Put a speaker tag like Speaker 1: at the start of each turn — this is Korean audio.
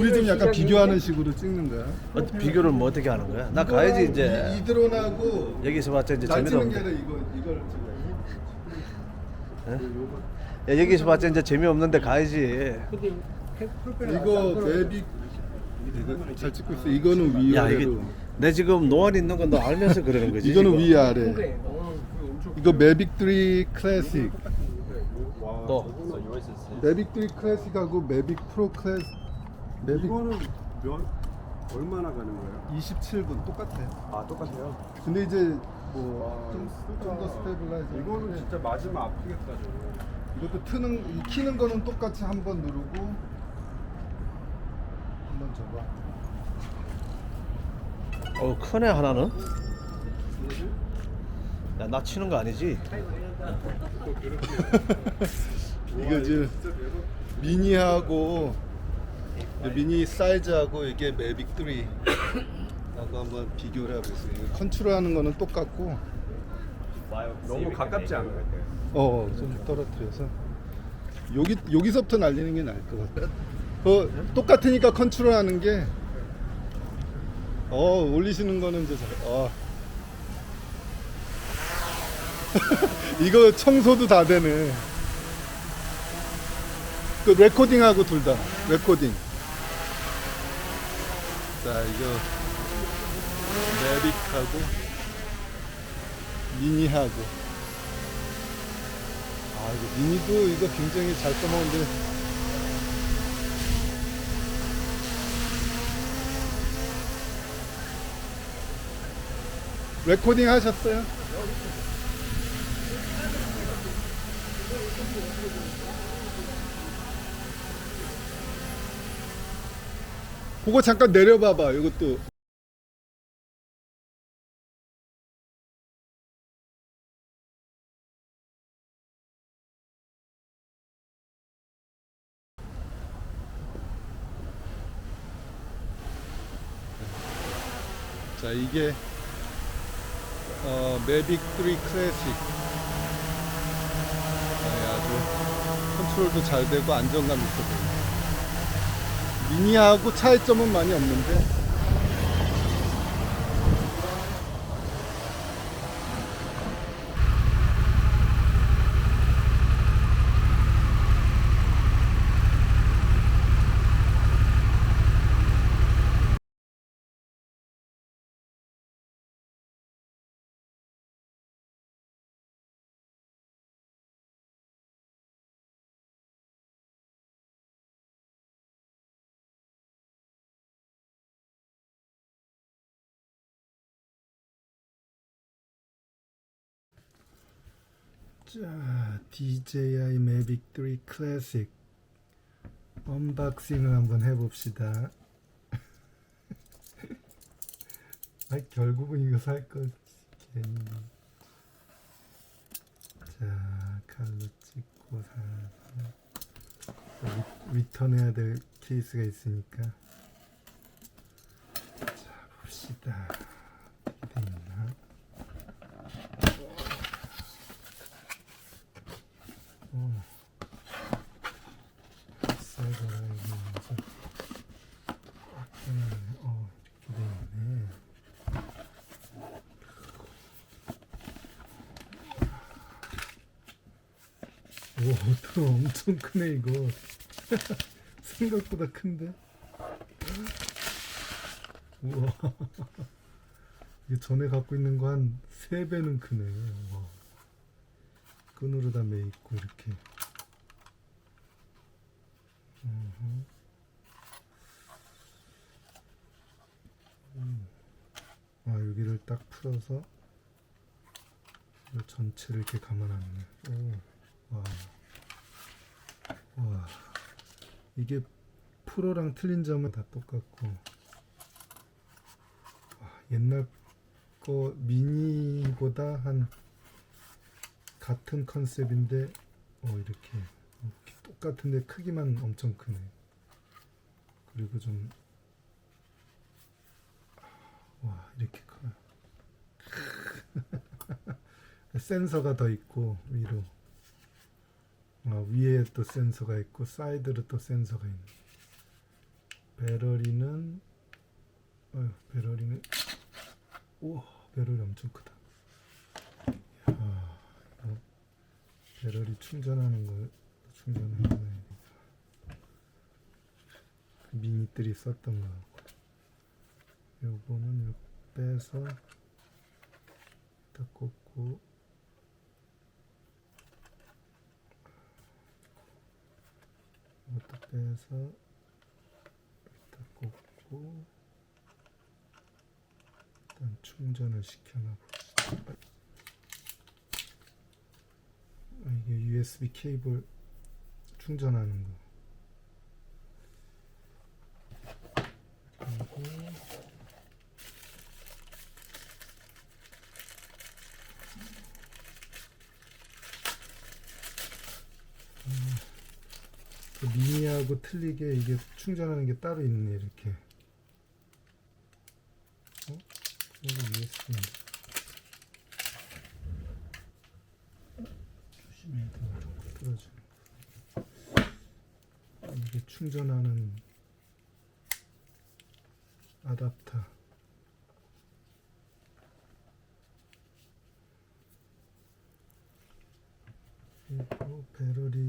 Speaker 1: 둘이 좀 약간 비교하는 식으로 찍는 거야.
Speaker 2: 어, 비교를 뭐 어떻게 하는 거야? 나 가야지
Speaker 1: 이,
Speaker 2: 이제
Speaker 1: 이 드론하고
Speaker 2: 여기서 봤자 이제
Speaker 1: 나
Speaker 2: 재미도
Speaker 1: 찍는 게
Speaker 2: 없는데
Speaker 1: 아니라 이거 이걸 찍어야지.
Speaker 2: 야, 여기서 봤자 이제 재미없는데 가야지
Speaker 1: 이거 맵이 이거 잘 찍고 있어. 이거는
Speaker 2: 위야 이게
Speaker 1: 아래로.
Speaker 2: 내 지금 노안 있는 건 너 알면서 그러는 거지
Speaker 1: 이거는
Speaker 2: 지금.
Speaker 1: 위 아래. 이거 매빅 3 클래식.
Speaker 2: 또
Speaker 1: 매빅 3 클래식하고 매빅 프로 클래식. 매빅
Speaker 3: 이거는 몇 얼마나 가는 거예요?
Speaker 1: 27분 똑같아요.
Speaker 3: 아 똑같아요.
Speaker 1: 근데 이제 뭐좀더 스테빌라이저.
Speaker 3: 이거는 진짜 맞으면 아프겠다 저거.
Speaker 1: 이것도 트는 이 키는 거는 똑같이 한 번 누르고 한 번 접어.
Speaker 2: 어 크네 하나는 야 나 치는 거 아니지?
Speaker 1: 이거 지금 미니하고 미니 사이즈하고 이게 매빅 3하고 한번 비교를 해보겠습니다. 이거 컨트롤하는 거는 똑같고
Speaker 3: 너무 가깝지 않아요?
Speaker 1: 어 좀 떨어뜨려서 여기 여기서부터 날리는 게 나을 것 같아. 어 똑같으니까 컨트롤하는 게 어 올리시는 거는 이제 잘. 어. 이거 청소도 다 되네. 그 레코딩하고 둘 다 레코딩. 자 이거 매빅하고 미니하고. 아 이거 미니도 이거 굉장히 잘 써먹는데. 레코딩 하셨어요? 그거 잠깐 내려봐봐. 이것도 자 이게 어, 매빅 3 클래식 네, 아주 컨트롤도 잘 되고 안정감 있어 보여요 미니하고 차이점은 많이 없는데 자 DJI 매빅 3 클래식 언박싱을 한번 해봅시다. 아 결국은 이거 살 괜히 자 칼로 찍고 사 리- 리턴해야 될 케이스가 있으니까. 자 봅시다 어떻게 돼 있나 어. 비싸더라 이거 완전 꽉 빼놨네 어 이렇게 돼 있네 오 또 엄청 크네 이거 생각보다 큰데 우와 이게 전에 갖고 있는 거 한 3배는 크네 와. 끈으로 다 매 있고 이렇게. 음. 아 여기를 딱 풀어서 이 전체를 이렇게 감아놨네 오. 와. 와 이게 프로랑 틀린 점은 다 똑같고 와, 옛날 거 미니보다 한 같은 컨셉인데 어 이렇게, 이렇게 똑같은데 크기만 엄청 크네. 그리고 좀 와 이렇게 커요. 센서가 더 있고 위로 아, 위에 또 센서가 있고 사이드로 또 센서가 있네. 배럴이는 어휴, 배럴이는 우와 배럴이 엄청 크다. 이야, 이거 배럴이 충전하는 걸 충전해놔야 돼. 그 미니들이 썼던 거. 요거는 요 빼서 딱 꽂고 이것도 빼서 딱 꽂고 일단 충전을 시켜놔 봅시다. 아, 이게 USB 케이블 충전하는 거. 그리고 미니하고 틀리게 이게 충전하는 게 따로 있네 이렇게. 어? 이거 USB인데. 조심해야 떨어지는 거. 이게 충전하는 아답터. 배터리를